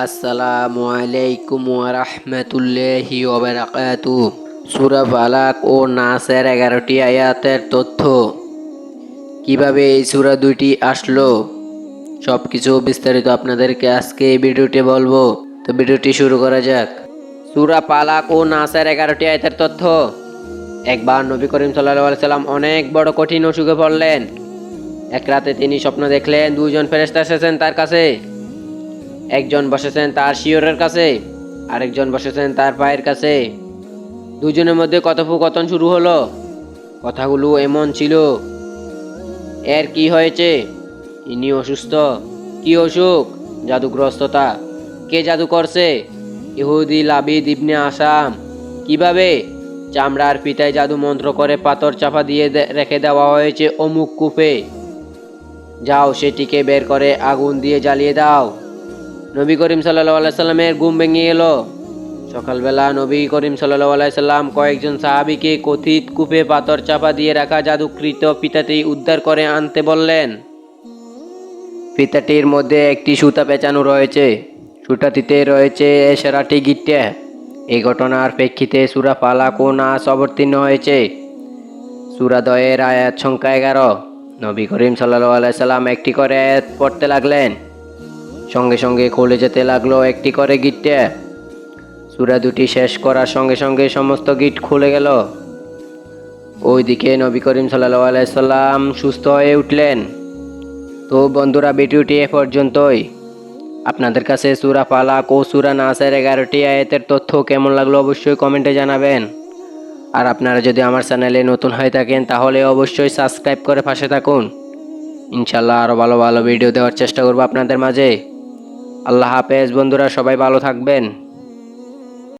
আসসালামু আলাইকুম ওরহমতুল্লাহি ওবরাকাতু সুরা ফালাক ও নাসের এগারোটি আয়াতের তথ্য। কীভাবে এই সুরা দুইটি আসলো? সব কিছু বিস্তারিত আপনাদেরকে আজকে এই ভিডিওটি বলব। তো ভিডিওটি শুরু করা যাক। সুরা পালাক ও নাসের এগারোটি আয়াতের তথ্য। একবার নবী করিম সাল্লাহ সাল্লাম অনেক বড় কঠিন অসুখে পড়লেন। এক রাতে তিনি স্বপ্ন দেখলেন দুজন ফেরেস্তা এসেছেন তার কাছে। একজন বসেছেন তার শিয়রের কাছে, আরেকজন বসেছেন তার পায়ের কাছে। দুজনের মধ্যে কথোপকথন শুরু হলো। কথাগুলো এমন ছিল, এর কি হয়েছে? ইনি অসুস্থ। কি অসুখ? জাদুগ্রস্ততা। কে জাদু করছে? ইহুদি লাবিদ ইবনে আসাম। কীভাবে? চামড়ার পিতায় জাদু মন্ত্র করে পাথর চাপা দিয়ে রেখে দেওয়া হয়েছে অমুক কূপে। যাও সেটিকে বের করে আগুন দিয়ে জ্বালিয়ে দাও। নবী করিম সাল্লাহ সাল্লামের ঘুম ভেঙে এলো। সকালবেলা নবী করিম সাল্লাহ সাল্লাম কয়েকজন সাহাবিকে কথিত কূপে পাথর চাপা দিয়ে রাখা জাদুকৃত পিতাটি উদ্ধার করে আনতে বললেন, পিতাটির মধ্যে একটি সুতা পেঁচানো রয়েছে। সুতাটিতে রয়েছে সেরাটি গিট্টে। এই ঘটনার প্রেক্ষিতে সুরা ফালাক ও নাস অবতীর্ণ হয়েছে। সুরাদয়ের আয়াত সংখ্যা এগারো। নবী করিম সাল্লাহ সাল্লাম একটি করে আয়াত পড়তে লাগলেন। সঙ্গে সঙ্গে খুলে যেতে লাগল একটি করে গিট্টে সুরা দুটি শেষ করার সঙ্গে সঙ্গে সমস্ত গিট খুলে গেল। ওইদিকে নবী করিম সাল্লাহ আলাইসাল্লাম সুস্থ হয়ে উঠলেন। তো বন্ধুরা, ভিডিওটি এ পর্যন্তই। আপনাদের কাছে সুরা ফালাক ও সুরা নাসের এগারোটি আয়াতের তথ্য কেমন লাগল অবশ্যই কমেন্টে জানাবেন। আর আপনারা যদি আমার চ্যানেলে নতুন হয়ে থাকেন, তাহলে অবশ্যই সাবস্ক্রাইব করে পাশে থাকুন। ইনশাল্লাহ আরও ভালো ভালো ভিডিও দেওয়ার চেষ্টা করব আপনাদের মাঝে। আল্লাহ হাফেজ বন্ধুরা সবাই ভালো থাকবেন।